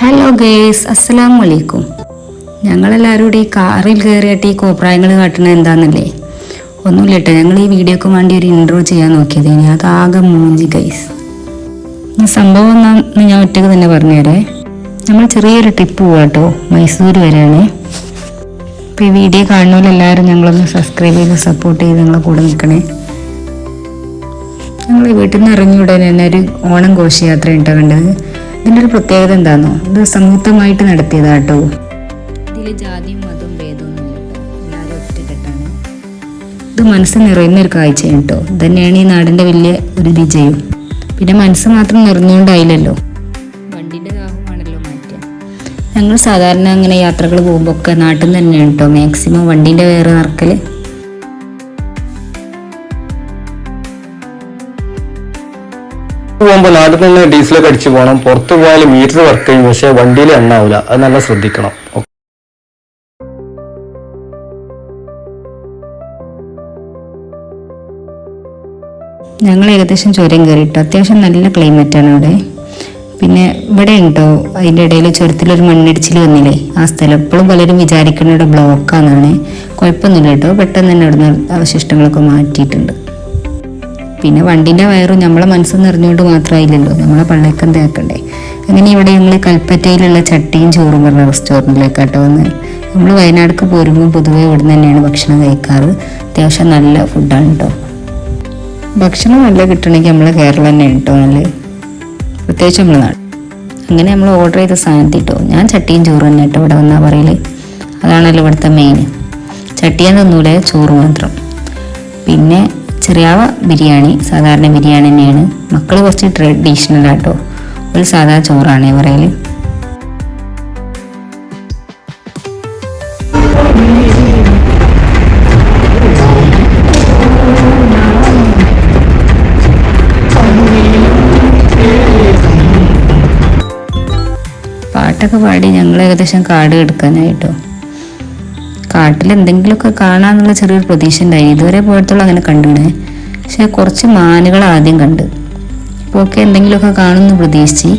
Hello guys അസ്സലാം വലൈക്കും ഞങ്ങളെല്ലാവരും കൂടി കാറിൽ കയറിയിട്ട് ഈ കോപ്രായങ്ങൾ കാട്ടണത് എന്താണെന്നല്ലേ ഒന്നുമില്ല കേട്ടോ ഞങ്ങൾ ഈ വീഡിയോക്ക് വേണ്ടി ഒരു ഇൻട്രോ ചെയ്യാൻ നോക്കിയത്. ഇനി അതാകെ മൂഞ്ചി ഗൈസ് സംഭവം എന്നാന്ന് ഞാൻ ഒറ്റയ്ക്ക് തന്നെ പറഞ്ഞുതരേ. നമ്മൾ ചെറിയൊരു ട്രിപ്പ് പോവാം കേട്ടോ മൈസൂർ വരെയാണ്. അപ്പോൾ ഈ വീഡിയോ കാണുന്നവരെല്ലാവരും ഞങ്ങളൊന്ന് സബ്സ്ക്രൈബ് ചെയ്ത് സപ്പോർട്ട് ചെയ്ത് ഞങ്ങളെ കൂടെ നിൽക്കണേ. ഞങ്ങൾ വീട്ടിൽ നിന്ന് ഇറങ്ങി ഉടനെ തന്നെ ഒരു ഓണം ഘോഷയാത്ര ഉണ്ടോ കണ്ടത്. ഇതിന്റെ ഒരു പ്രത്യേകത എന്താണെന്നോ ഇത് സംയുക്തമായിട്ട് നടത്തിയതാട്ടോ. ഇതിൽ ജാതിയും മതവും ഭേദവും എല്ലാവരും ഒറ്റക്കെട്ടാണ്. ഇത് മനസ്സ് നിറയുന്ന ഒരു കാഴ്ചയാണ് കേട്ടോ. ഇതന്നെയാണ് ഈ നാടിന്റെ വലിയ ഒരു വിജയം. പിന്നെ മനസ്സ് മാത്രം നിറഞ്ഞുകൊണ്ടായില്ലല്ലോ. വണ്ടിന്റെ ദാഹമാണല്ലോ മാറ്റുക ഞങ്ങൾ സാധാരണ അങ്ങനെ യാത്രകൾ പോകുമ്പോൾ ഒക്കെ നാട്ടിൽ നിന്ന് തന്നെയാണ് കേട്ടോ. മാക്സിമം വണ്ടീന്റെ വേറെ നിറക്കൽ പോകുമ്പോൾ നാട്ടിൽ നിന്ന് ഡീസലൊക്കെ അടിച്ചു പോകണം. പുറത്തു പോയാൽ മീറ്റർ വർക്ക് ചെയ്യും. പക്ഷെ വണ്ടിയിൽ എണ്ണ ആവില്ല അത് നല്ല ശ്രദ്ധിക്കണം. ഞങ്ങൾ ഏകദേശം ചുരം കയറിയിട്ട്. അത്യാവശ്യം നല്ല ക്ലൈമറ്റാണ് അവിടെ. പിന്നെ ഇവിടെ ഉണ്ടോ അതിന്റെ ഇടയിൽ ചുരത്തിലൊരു മണ്ണിടിച്ചിൽ വന്നില്ലേ? ആ സ്ഥലം എപ്പോഴും പലരും വിചാരിക്കുന്ന ഇവിടെ ബ്ലോക്കാന്നാണ് കുഴപ്പമൊന്നുമില്ല കേട്ടോ. പെട്ടെന്ന് തന്നെ അവിടുന്ന് അവശിഷ്ടങ്ങളൊക്കെ മാറ്റിയിട്ടുണ്ട്. പിന്നെ വണ്ടിന്റെ വയറും നമ്മളെ മനസ്സ് നിറഞ്ഞുകൊണ്ട് മാത്രമായില്ലല്ലോ. നമ്മളെ പള്ളേക്കം തേക്കണ്ടേ. അങ്ങനെ ഇവിടെ ഞങ്ങൾ കൽപ്പറ്റയിലുള്ള ചട്ടിയും ചോറും പറഞ്ഞ റെസ്റ്റോറന്റിലേക്കാട്ടോ വന്ന്. നമ്മൾ വയനാടൊക്കെ പോരുമ്പോൾ പൊതുവേ ഇവിടെ തന്നെയാണ് ഭക്ഷണം കഴിക്കാറ്. അത്യാവശ്യം നല്ല ഫുഡാണ് കേട്ടോ ഭക്ഷണം നല്ല കിട്ടണമെങ്കിൽ നമ്മൾ കേരളം തന്നെയാണ് കേട്ടോ നല്ല പ്രത്യേകിച്ച് നമ്മളെ നാട്. അങ്ങനെ നമ്മൾ ഓർഡർ ചെയ്ത സാധനത്തിൽ കേട്ടോ ഞാൻ ചട്ടിയും ചോറും തന്നെ കേട്ടോ ഇവിടെ വന്നാൽ പറയൽ. അതാണല്ലോ ഇവിടുത്തെ മെയിൻ ചട്ടിയാൻ തിന്നൂലെ ചോറ് മാത്രം. പിന്നെ ചെറിയാവ ബിരിയാണി സാധാരണ ബിരിയാണി തന്നെയാണ്. മക്കൾ കുറച്ച് ട്രഡീഷണൽ ആട്ടോ. ഒരു സാധാ ചോറാണ് പറയൽ. പാട്ടൊക്കെ പാടി ഞങ്ങൾ ഏകദേശം കാട് എടുക്കാനായിട്ടോ കാട്ടിൽ എന്തെങ്കിലുമൊക്കെ കാണാന്നുള്ള ചെറിയൊരു പ്രതീക്ഷ ഉണ്ടായി ഇതുവരെ പോയടത്തോളം അങ്ങനെ കണ്ടുണേ. പക്ഷെ കുറച്ച് മാനുകൾ ആദ്യം കണ്ട്. ഇപ്പോൾ ഒക്കെ എന്തെങ്കിലുമൊക്കെ കാണുമെന്ന് പ്രതീക്ഷിച്ച്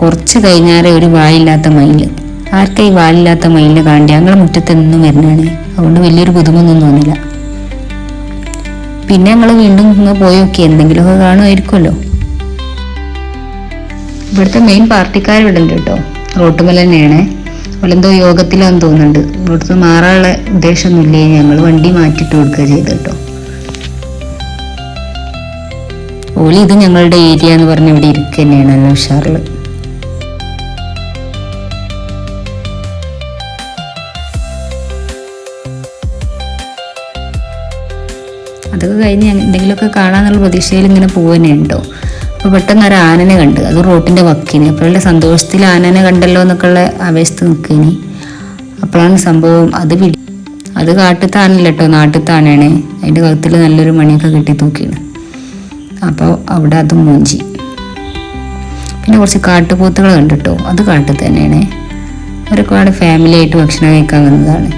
കുറച്ച് കഴിഞ്ഞാൽ ഒരു വായില്ലാത്ത മയിൽ ആർക്കാ ഈ വാലില്ലാത്ത മയിലിനെ കാണ്ടി ഞങ്ങളുടെ മുറ്റത്ത് എന്നും വരുന്നതാണ്. അതുകൊണ്ട് വലിയൊരു ബുദ്ധിമുട്ടൊന്നും തോന്നില്ല. പിന്നെ ഞങ്ങൾ വീണ്ടും ഇങ്ങ് പോയി നോക്കി. എന്തെങ്കിലുമൊക്കെ കാണുമായിരിക്കുമല്ലോ. ഇവിടുത്തെ മെയിൻ പാർട്ടിക്കാർ ഇവിടെ ഉണ്ട് കേട്ടോ. റോട്ടുമല തന്നെയാണ് അവളെന്തോ യോഗത്തിലാന്ന് തോന്നുന്നുണ്ട്. ഇവിടുത്തെ മാറാനുള്ള ഉദ്ദേശമൊന്നുമില്ലേ. ഞങ്ങൾ വണ്ടി മാറ്റിട്ട് കൊടുക്കുക ചെയ്തിട്ടോ. ഓളി ഇത് ഞങ്ങളുടെ ഏരിയ എന്ന് പറഞ്ഞ് ഇവിടെ ഇരിക്കുക തന്നെയാണ് നല്ല ഉഷാറിൽ അതൊക്കെ കഴിഞ്ഞ് എന്തെങ്കിലുമൊക്കെ കാണാന്നുള്ള പ്രതീക്ഷയിൽ ഇങ്ങനെ കേട്ടോ അപ്പോൾ പെട്ടെന്ന് ഒരു ആനനെ കണ്ട്. അത് റോട്ടിന്റെ വക്കിന്. അപ്പോഴുള്ള സന്തോഷത്തിൽ ആനനെ കണ്ടല്ലോ എന്നൊക്കെയുള്ള ആവേശത്ത് നിൽക്കുന്നു അപ്പോഴാണ് സംഭവം അത് പിടി അത് കാട്ടിലത്തെ ആനല്ല കേട്ടോ നാട്ടിലത്തെ ആനയാണ് കഴുത്തിൽ നല്ലൊരു മണിയൊക്കെ കെട്ടി തൂക്കിയാണ് അപ്പോൾ അവിടെ അത് മൂഞ്ചി. പിന്നെ കുറച്ച് കാട്ടുപോത്തുകൾ കണ്ടിട്ടോ അത് കാട്ടിൽ തന്നെയാണ്. ഒരുപാട് ഫാമിലി ആയിട്ട് ഭക്ഷണം കഴിക്കാൻ വന്നതാണ്.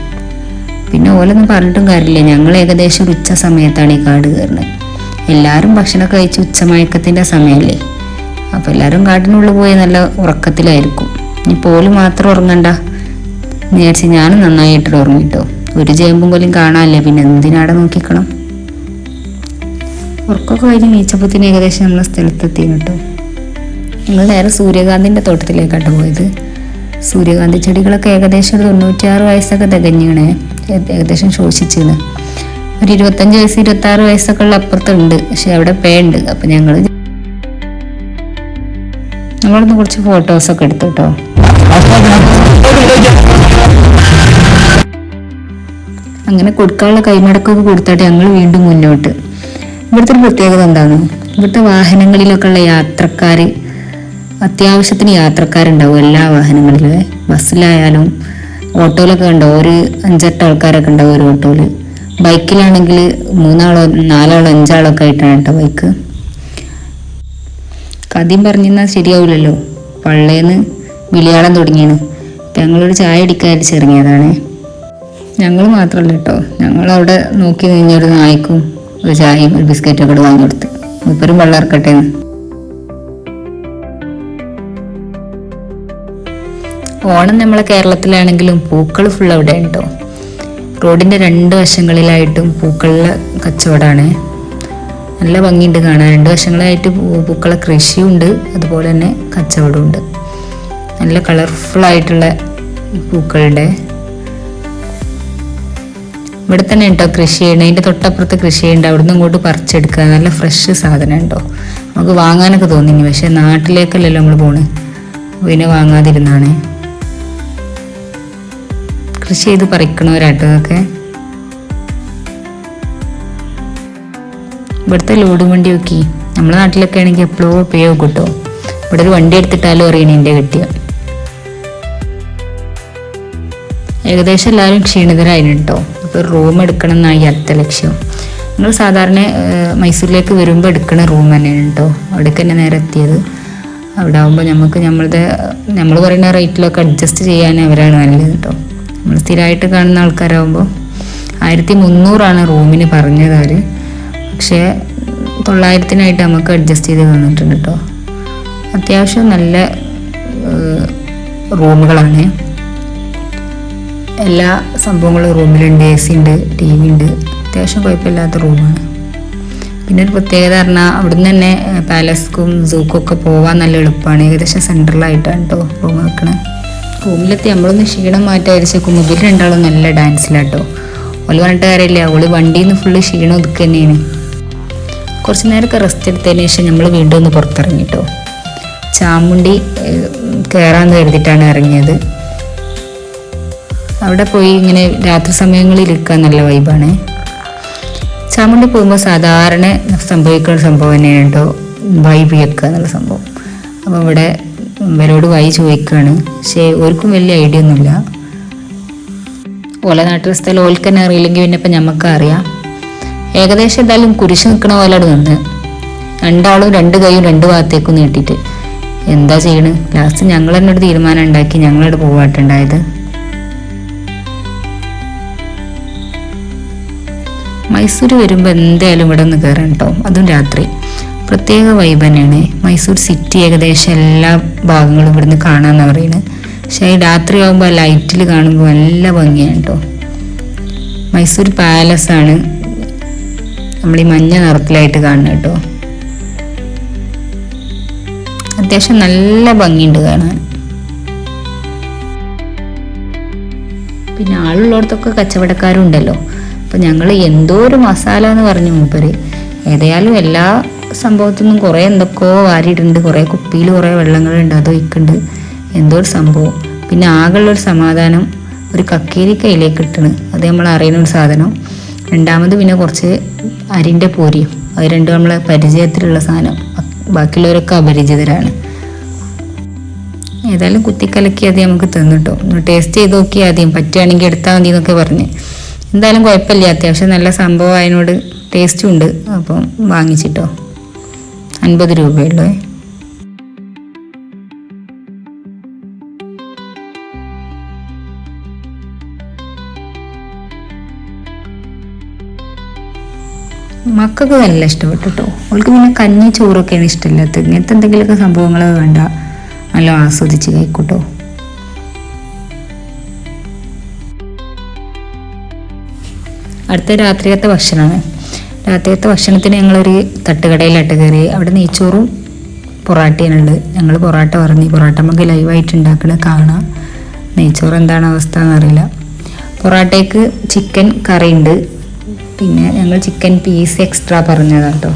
പിന്നെ ഓലൊന്നും പറഞ്ഞിട്ടും കാര്യമില്ല. ഞങ്ങൾ ഏകദേശം ഉച്ച സമയത്താണ് ഈ കാട് കയറുന്നത് എല്ലാവരും ഭക്ഷണമൊക്കെ കഴിച്ച് ഉച്ചമയക്കത്തിന്റെ സമയമല്ലേ അപ്പോൾ എല്ലാവരും കാട്ടിനുള്ളിൽ പോയി നല്ല ഉറക്കത്തിലായിരിക്കും. ഇനി പോലും മാത്രം ഉറങ്ങണ്ട. വിചാരിച്ച് ഞാനും നന്നായിട്ട് ഉറങ്ങിട്ടോ. ഒരു ചേമ്പും പോലും കാണാനല്ലേ. പിന്നെ എന്തിനാടെ നോക്കിക്കണം? ഉറക്കമൊക്കെ കഴിഞ്ഞ് നീച്ചപ്പത്തിന് ഏകദേശം നമ്മൾ സ്ഥലത്തെത്തി കേട്ടോ. ഞങ്ങൾ നേരെ സൂര്യകാന്തിന്റെ തോട്ടത്തിലേക്കാട്ടോ പോയത്. സൂര്യകാന്തി ചെടികളൊക്കെ ഏകദേശം ഒരു തൊണ്ണൂറ്റിയാറ് വയസ്സൊക്കെ തികഞ്ഞാണ് ഏകദേശം ശോഷിച്ചിരുന്നു. ഒരു ഇരുപത്തഞ്ച് വയസ്സ് ഇരുപത്തി ആറ് വയസ്സൊക്കെ ഉള്ള അപ്പുറത്തുണ്ട്. പക്ഷെ അവിടെ പേ ഉണ്ട്. അപ്പം ഞങ്ങൾ നമ്മളൊന്ന് കുറച്ച് ഫോട്ടോസൊക്കെ എടുത്തു കേട്ടോ അങ്ങനെ കൊടുക്കാനുള്ള കൈമടക്കൊക്കെ കൊടുത്തിട്ട് ഞങ്ങൾ വീണ്ടും മുന്നോട്ട്. ഇവിടുത്തെ ഒരു പ്രത്യേകത എന്താണ്? ഇവിടുത്തെ വാഹനങ്ങളിലൊക്കെ ഉള്ള യാത്രക്കാർ അത്യാവശ്യത്തിന് യാത്രക്കാരുണ്ടാവും എല്ലാ വാഹനങ്ങളിലും. ബസ്സിലായാലും ഓട്ടോയിലൊക്കെ ഉണ്ടാവും ഒരു അഞ്ചെട്ട് ആൾക്കാരൊക്കെ ഉണ്ടാവും ഒരു ഓട്ടോയിൽ ബൈക്കിലാണെങ്കിൽ മൂന്നാളോ നാലാളോ അഞ്ചാളോ ഒക്കെ ആയിട്ടാണ് കേട്ടോ ബൈക്ക്. കഥയും പറഞ്ഞിരുന്നാൽ ശരിയാവില്ലല്ലോ പള്ളേന്ന് വിളിയാളം തുടങ്ങിയാണ്. ഞങ്ങളൊരു ചായ അടിക്കാൻ ചെറിയതാണ് ഞങ്ങൾ മാത്രമല്ല കേട്ടോ ഞങ്ങൾ അവിടെ നോക്കി നിന്നൊരു നായ്ക്കും ഒരു ചായയും ഒരു ബിസ്ക്കറ്റും ഒക്കെ വാങ്ങി കൊടുത്ത്. മുപ്പരും വെള്ളം ഇറക്കട്ടെ ഓണം നമ്മളെ കേരളത്തിലാണെങ്കിലും പൂക്കൾ ഫുൾ അവിടെ ഉണ്ടോ റോഡിന്റെ രണ്ട് വശങ്ങളിലായിട്ടും പൂക്കളുടെ കച്ചവടമാണ്. നല്ല ഭംഗിയുണ്ട് കാണാൻ. രണ്ട് വശങ്ങളായിട്ട് പൂക്കളെ കൃഷിയുണ്ട് അതുപോലെ തന്നെ കച്ചവടമുണ്ട് നല്ല കളർഫുൾ ആയിട്ടുള്ള പൂക്കളുടെ ഇവിടെ തന്നെ ഉണ്ടോ കൃഷി ചെയ്യണേ അതിന്റെ തൊട്ടപ്പുറത്ത് കൃഷി ചെയ്യേണ്ട അവിടുന്ന് ഇങ്ങോട്ട് പറിച്ചെടുക്കുക. നല്ല ഫ്രഷ് സാധനം ഉണ്ടോ? നമുക്ക് വാങ്ങാനൊക്കെ തോന്നിനി പക്ഷെ നാട്ടിലേക്കല്ലല്ലോ നമ്മൾ പോണേ. പിന്നെ വാങ്ങാതിരുന്നാണ്. കൃഷി ചെയ്ത് പറിക്കണവരാട്ടോ ഇതൊക്കെ. ഇവിടുത്തെ ലോഡും വണ്ടി നോക്കി. നമ്മുടെ നാട്ടിലൊക്കെ ആണെങ്കിൽ എപ്പോഴോ ഉപയോഗം കിട്ടും. ഇവിടെ ഒരു വണ്ടി എടുത്തിട്ടാലും അറിയണം എന്റെ കിട്ടിയ. ഏകദേശം എല്ലാവരും ക്ഷീണിതരായിരുന്നു കേട്ടോ അപ്പോൾ റൂം എടുക്കണം എന്നായി അടുത്ത ലക്ഷ്യം. നിങ്ങൾ സാധാരണ മൈസൂരിലേക്ക് വരുമ്പോൾ എടുക്കണ റൂം തന്നെയാണ് കേട്ടോ അവിടേക്ക് തന്നെ നേരെ എത്തിയത്. അവിടെ ആകുമ്പോൾ നമുക്ക് നമ്മളുടെ നമ്മൾ പറയുന്ന റേറ്റിലൊക്കെ അഡ്ജസ്റ്റ് ചെയ്യാൻ അവരാണ് നല്ലത് കേട്ടോ നമ്മൾ സ്ഥിരമായിട്ട് കാണുന്ന ആൾക്കാരാകുമ്പോൾ ആയിരത്തി മുന്നൂറാണ് റൂമിന് പറഞ്ഞത് അവർ പക്ഷേ തൊള്ളായിരത്തിനായിട്ട് നമുക്ക് അഡ്ജസ്റ്റ് ചെയ്ത് തന്നിട്ടുണ്ട് കേട്ടോ അത്യാവശ്യം നല്ല റൂമുകളാണ്. എല്ലാ സംഭവങ്ങളും റൂമിലുണ്ട് എ സി ഉണ്ട് ടി വി ഉണ്ട് അത്യാവശ്യം കുഴപ്പമില്ലാത്ത റൂമാണ്. പിന്നെ ഒരു പ്രത്യേകത പറഞ്ഞാൽ അവിടുന്ന് തന്നെ പാലസ്ക്കും സൂക്കും ഒക്കെ പോകാൻ നല്ല എളുപ്പമാണ് ഏകദേശം സെൻട്രലായിട്ടാണ് കേട്ടോ റൂം വെക്കണത്. റൂമിലെത്തി നമ്മളൊന്ന് ക്ഷീണം മാറ്റായിരിച്ച മുതൽ രണ്ടാളും നല്ല ഡാൻസിലാട്ടോ ഓൽ പറഞ്ഞിട്ട് കാര്യമില്ല ഓൾ വണ്ടിയിൽ നിന്ന് ഫുള്ള് ക്ഷീണം ഒതുക്കുക തന്നെയാണ്. കുറച്ച് നേരമൊക്കെ റെസ്റ്റ് എടുത്തതിന് ശേഷം നമ്മൾ വീണ്ടും ഒന്ന് പുറത്തിറങ്ങിട്ടോ. ചാമുണ്ടി കയറാന്ന് കരുതിയിട്ടാണ് ഇറങ്ങിയത്. അവിടെ പോയി ഇങ്ങനെ രാത്രി സമയങ്ങളിൽ ഇരിക്കാൻ നല്ല വൈബാണ് ചാമുണ്ടി പോകുമ്പോൾ സാധാരണ സംഭവിക്കുന്ന സംഭവം തന്നെയാണ് കേട്ടോ വൈബ് വെക്കുക എന്നുള്ള സംഭവം. അപ്പോൾ ഇവിടെ ഇവരോട് വായി ചോദിക്കുകയാണ് പക്ഷേ ഓർക്കും വലിയ ഐഡിയ ഒന്നുമില്ല. ഓല നാട്ടിലെ സ്ഥലം ഓൽക്ക് തന്നെ അറിയില്ലെങ്കിൽ പിന്നെ ഇപ്പം ഞമ്മക്ക് അറിയാം. ഏകദേശം എന്തായാലും കുരിശ് നിൽക്കണ പോലെ അവിടെ നിന്ന്. രണ്ടാളും രണ്ട് കൈയും രണ്ട് ഭാഗത്തേക്കും നീട്ടിയിട്ട്. എന്താ ചെയ്യണ്? ലാസ്റ്റ് ഞങ്ങൾ തന്നെ ഒരു തീരുമാനം ഉണ്ടാക്കി ഞങ്ങളവിടെ പോവാട്ടുണ്ടായത് മൈസൂർ വരുമ്പോൾ എന്തായാലും ഇവിടെ നിന്ന് കയറണം കേട്ടോ. അതും രാത്രി. പ്രത്യേക വൈബ് തന്നെയാണ്. മൈസൂർ സിറ്റി ഏകദേശം എല്ലാ ഭാഗങ്ങളും ഇവിടുന്ന് കാണാമെന്ന് പറയുന്നത് പക്ഷേ ഈ രാത്രി ആകുമ്പോൾ ലൈറ്റിൽ കാണുമ്പോൾ നല്ല ഭംഗിയാണ് കേട്ടോ മൈസൂർ പാലസ് ആണ് നമ്മൾ ഈ മഞ്ഞ നിറത്തിലായിട്ട് കാണുന്നത് കേട്ടോ അത്യാവശ്യം നല്ല ഭംഗിയുണ്ട് കാണാൻ. പിന്നെ ആളുള്ളിടത്തൊക്കെ കച്ചവടക്കാരും ഉണ്ടല്ലോ അപ്പം ഞങ്ങൾ എന്തോ ഒരു മസാല എന്ന് പറഞ്ഞു മൂപ്പര്. ഏതായാലും എല്ലാ സംഭവത്തിനും കുറേ എന്തൊക്കെയോ വാരിയിട്ടുണ്ട്. കുറേ കുപ്പിയിൽ കുറേ വെള്ളങ്ങളുണ്ട്. അത് ഒഴിക്കുന്നുണ്ട് എന്തോ ഒരു സംഭവം. പിന്നെ ആകെയുള്ളൊരു സമാധാനം ഒരു കക്കേരി കയ്യിലേക്ക് കിട്ടണ് അത് നമ്മൾ അറിയുന്ന ഒരു സാധനം. രണ്ടാമത് പിന്നെ കുറച്ച് അരിന്റെ പൂരിയും അത് രണ്ടും നമ്മളെ പരിചയത്തിലുള്ള സാധനം. ബാക്കിയുള്ളവരൊക്കെ അപരിചിതരാണ്. ഏതായാലും കുത്തിക്കലക്കി ആദ്യം നമുക്ക് തന്നിട്ടോ ഒന്ന് ടേസ്റ്റ് ചെയ്ത് നോക്കി ആദ്യം. പറ്റുകയാണെങ്കിൽ എടുത്താൽ മതി എന്നൊക്കെ പറഞ്ഞ്. എന്തായാലും കുഴപ്പമില്ല. അത്യാവശ്യം നല്ല സംഭവം അതിനോട് ടേസ്റ്റും ഉണ്ട്. അപ്പം വാങ്ങിച്ചിട്ടോ. അൻപത് രൂപയുള്ളൂ. മക്കൾക്ക് നല്ല ഇഷ്ടപ്പെട്ടു കേട്ടോ അവൾക്ക് പിന്നെ കഞ്ഞി ചോറൊക്കെയാണ് ഇഷ്ടമില്ലാത്തത്. ഇങ്ങനത്തെ എന്തെങ്കിലുമൊക്കെ സംഭവങ്ങൾ വേണ്ട. നല്ല ആസ്വദിച്ച് കഴിക്കൂട്ടോ. അടുത്ത രാത്രിയത്തെ ഭക്ഷണമാണ്. രാത്രിയത്തെ ഭക്ഷണത്തിന് ഞങ്ങളൊരു തട്ടുകടയിലായിട്ട് കയറി. അവിടെ നെയ്ച്ചോറും പൊറാട്ടയാണുള്ളത് ഞങ്ങൾ പൊറാട്ട പറഞ്ഞു പൊറാട്ട നമുക്ക് ലൈവായിട്ട് ഉണ്ടാക്കണ കാണാം. നെയ്ച്ചോറ് എന്താണ് അവസ്ഥ എന്നറിയില്ല പൊറാട്ടയ്ക്ക് ചിക്കൻ കറി ഉണ്ട് പിന്നെ ഞങ്ങൾ ചിക്കൻ പീസ് എക്സ്ട്രാ പറഞ്ഞതാണ് കേട്ടോ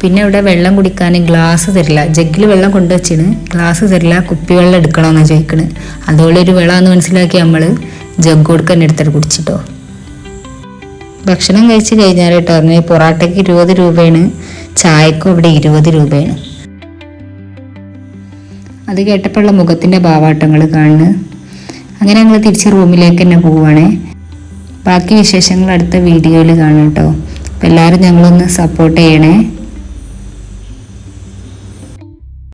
പിന്നെ ഇവിടെ വെള്ളം കുടിക്കാൻ ഗ്ലാസ് തരില്ല. ജഗ്ഗിൽ വെള്ളം കൊണ്ടുവച്ചിന് ഗ്ലാസ് തരില്ല. കുപ്പി വെള്ളം എടുക്കണമെന്നാണ് ചോദിക്കണ് അതുപോലെ ഒരു വെള്ളമെന്ന് മനസ്സിലാക്കി നമ്മൾ ജഗ് കൊടുക്കാൻ എടുത്തിട്ട് കുടിച്ചിട്ടോ. ഭക്ഷണം കഴിച്ച് കഴിഞ്ഞാൽ കേട്ടോ പറഞ്ഞ പൊറാട്ടയ്ക്ക് ഇരുപത് രൂപയാണ് ചായക്കും ഇവിടെ ഇരുപത് രൂപയാണ്. അത് കേട്ടപ്പോഴുള്ള മുഖത്തിന്റെ ഭാവാട്ടങ്ങൾ കാണുന്നു. അങ്ങനെ ഞങ്ങൾ തിരിച്ച് റൂമിലേക്ക് തന്നെ പോവുകയാണേ ബാക്കി വിശേഷങ്ങൾ അടുത്ത വീഡിയോയിൽ കാണാം കേട്ടോ. അപ്പോൾ എല്ലാവരും ഞങ്ങളൊന്ന് സപ്പോർട്ട് ചെയ്യണേ.